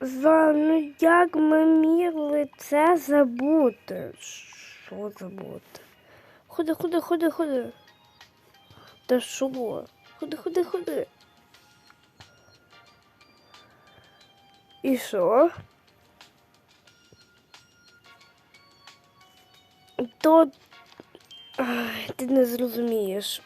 За, ну як ми мігли це забути? Що забути? Ходи, ходи, ходи, ходи. Та що? Ходи, ходи, ходи. І що? То Ай, ти не зрозумієш.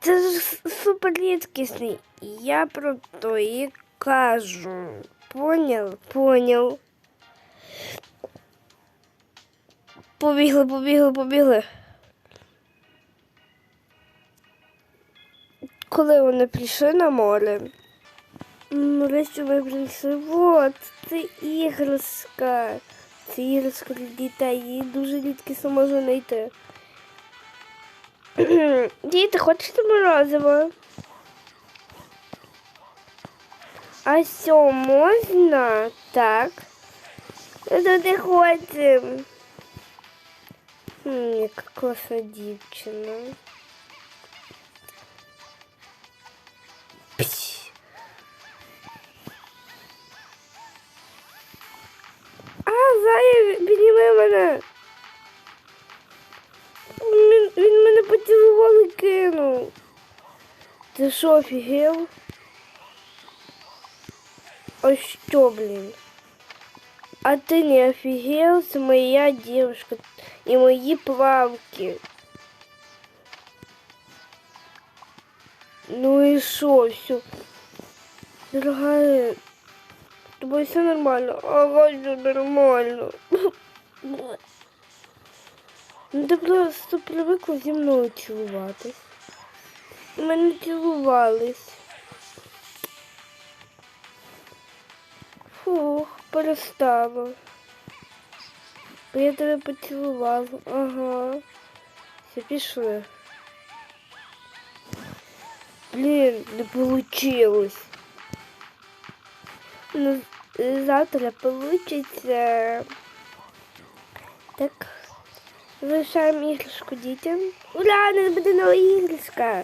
Це ж супер рідкісний. Я про то і кажу. Поняв? Поняв. Побігли, побігли, побігли. Коли вони прийшли на море, нарешті ми прийшли. Вот, це іграшка. Це іграшка для дітей, її дуже рідкісно можна знайти. Діти, хочете морозиво? А що, можна? Так. Ну, то не хочемо. Яка класна дівчина. Пш. А, Зая, підніми мене. Він, мене поцілував і кинув. Ти що, офігел? А що, блін? А ти не офігел? Це моя дівчинка і мої плавки. Ну і що, все? Дорогая, з тобою все нормально? Ага, все нормально. Ну ти просто привикла зі мною цілуватись. Ми не цілувались. Фух, перестало. Бо я тебе поцілував. Ага. Все, пішли. Блін, не получилось. Ну, завтра получится. Так. Залишаємо іграшку дітям. Ура, не буде нова іграшка.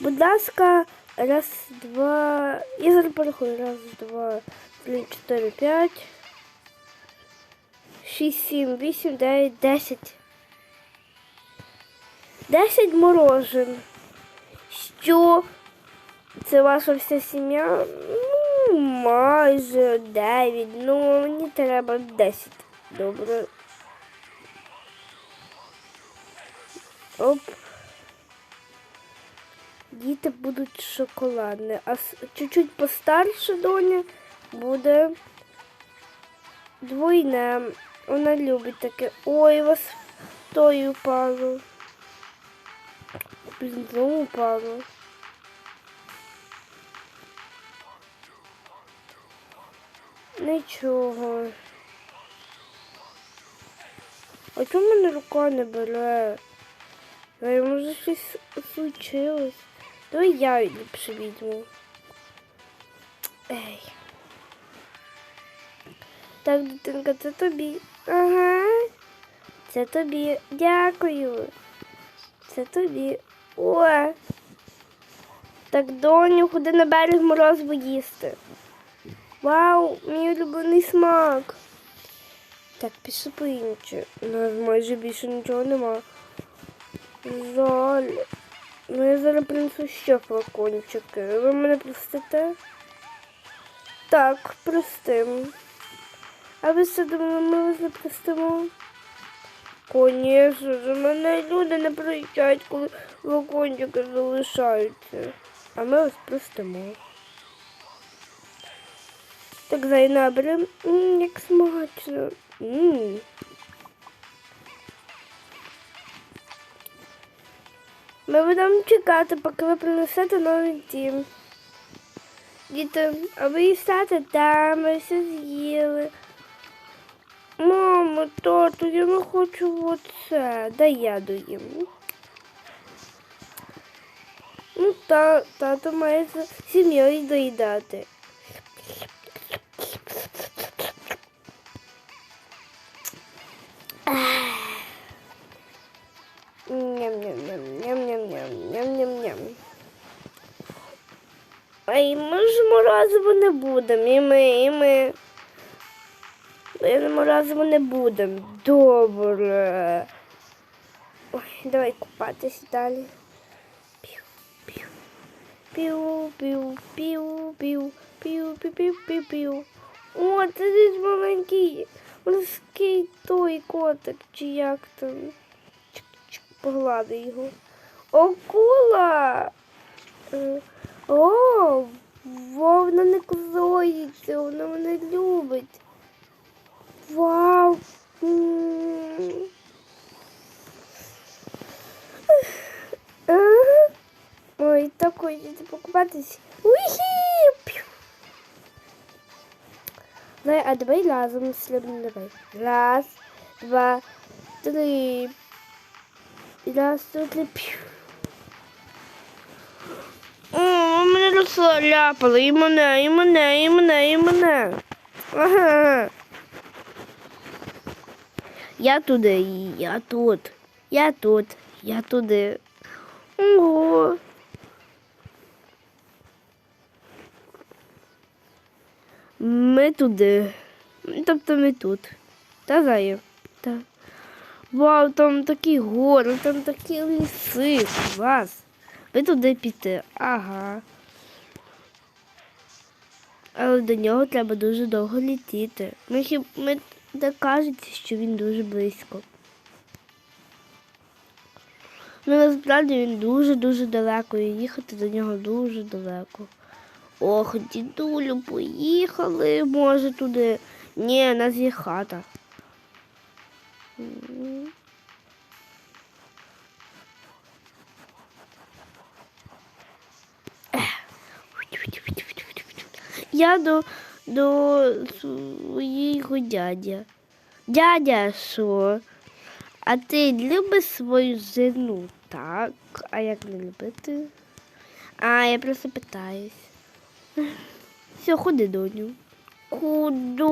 Будь ласка, раз, два. Я зараз порахую. Раз, два, три, чотири, п'ять. Шість, сім, вісім, дев'ять, десять. Десять морожен. Що? Це ваша вся сім'я? Ну, майже дев'ять. Ну, мені треба десять. Добре. Оп. Діти будуть шоколадні, а чуть-чуть постарше доня буде двойне. Вона любить таке. Ой, вас той упало. Блін, знову упало. Нічого. А чому мене рука не бере? Ой, може щось случилось. Давай я ліпше візьму. Ей. Так, дитинка, це тобі. Ага. Це тобі. Дякую. Це тобі. О. Так, доню, ходи на берег морозиво їсти. Вау, мій улюблений смак. Так, пішли по інше. У нас майже більше нічого нема. Жаль. Ну я зараз принесу ще флакончики. Ви мене простите? Так, простим. А ви що думали, ми вас не? Конечно ж, мене люди не приїжджають, коли флакончики залишаються. А ми вас простимо. Так, Зайнабрем, як смачно. М. Ми будемо чекати, поки ви принесете новий дім. Діти, а ви їсте там, ми все з'їли. Мамо, тату, я не хочу оце. Дай я доїм. Ну, та, тато має за сім'єю доїдати. Ням-ням-ням, ням-ням-ням, ням-ням-ням. Ай, ми ж морозиво не будемо. І ми, і ми. Ми морозиво не будемо. Добре. Ой, давай купатись далі. Пів. О, це десь маленький морський той котик, чи як там. Поглади його. Акула! Е, О, вона не козоїться, вона мене любить. Вау! Ой, так хочеться покупатись. Пью. Давай, а давай разом слідом давай. Раз, два, три. Раз, два, три. Пью. О, мене розляпали, і мене, і мене, і мене, і мене. Ага. Я туди, я тут. Я тут, я туди. Ого. Ми туди. Тобто ми тут. Та заю. Та. Вау, там такі гори, там такі ліси. Клас. Ви туди піти. Ага. Але до нього треба дуже довго літіти. Ми хіб ми де кажеться, що він дуже близько. Ну насправді він дуже-дуже далеко і їхати до нього дуже далеко. Ох, дідулю, поїхали, може, туди. Ні, у нас є хата. Я до, до своєго дядя. Дядя, що? А ти любиш свою жену? Так. А як не любити? А, я просто питаюсь. Все, ходи доню. Куди?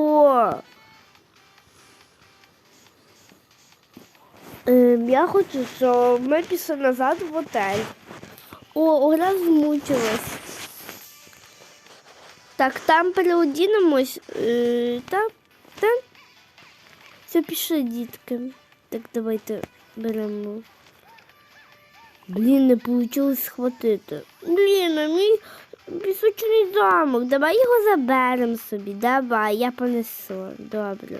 Ем, я хочу, щоб ми пішли назад в отель. О, Оля змучилась. Так, там переодінемось. Е, там, там. Все, пішли, дітки. Так, давайте беремо. Блін, не вийшло схватити. Блін, а мій пісочний замок. Давай його заберемо собі. Давай, я понесу. Добре.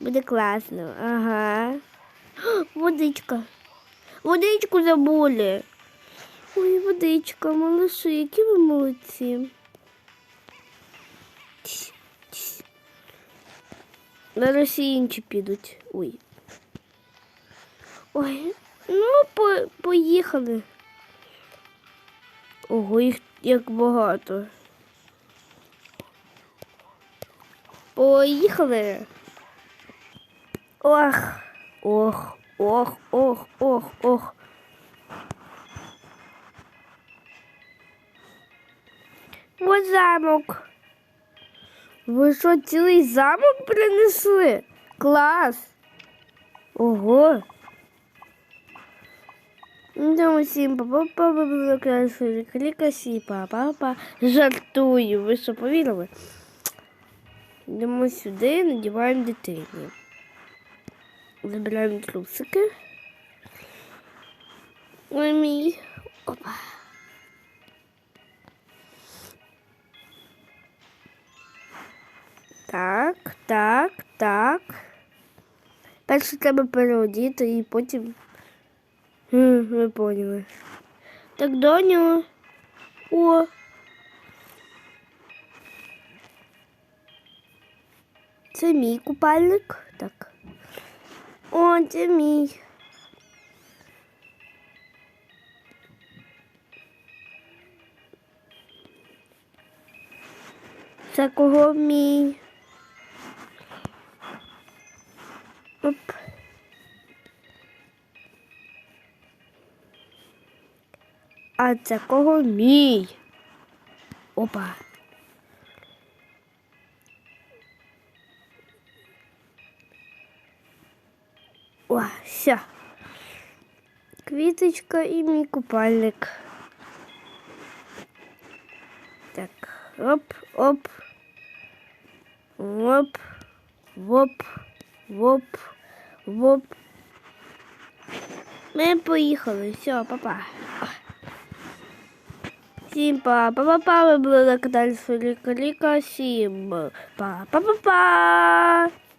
Буде класно. Ага. Водичка. Водичку забули. Ой, водичка, малыши, які ви молодці. Зараз всі інші підуть. Ой. Ой, ну по, поїхали. Ого, їх як багато. Поїхали. Ох, ох, ох, ох, ох, ох. Ось замок. Ви що, цілий замок принесли? Клас. Ого. Ну, всім па-па-па, ви красиві, клікасі, па-па-па. Жартую, ви що повірили? Йдемо сюди, надіваємо дитині. Забираємо трусики. Ой, мій. Опа. Так, так, так. Перше треба переодіти і потім. Ви поняли. Так, доню. О. Це мій купальник. Так. О, це мій. Це кого мій? А це кого мій? Опа. О, все. Квіточка і мій купальник. Так, оп, оп. Воп, воп, воп, воп. Ми поїхали. Все, папа. Всім па па па па ви були на каналі Соліка Ліка. Всім па па па па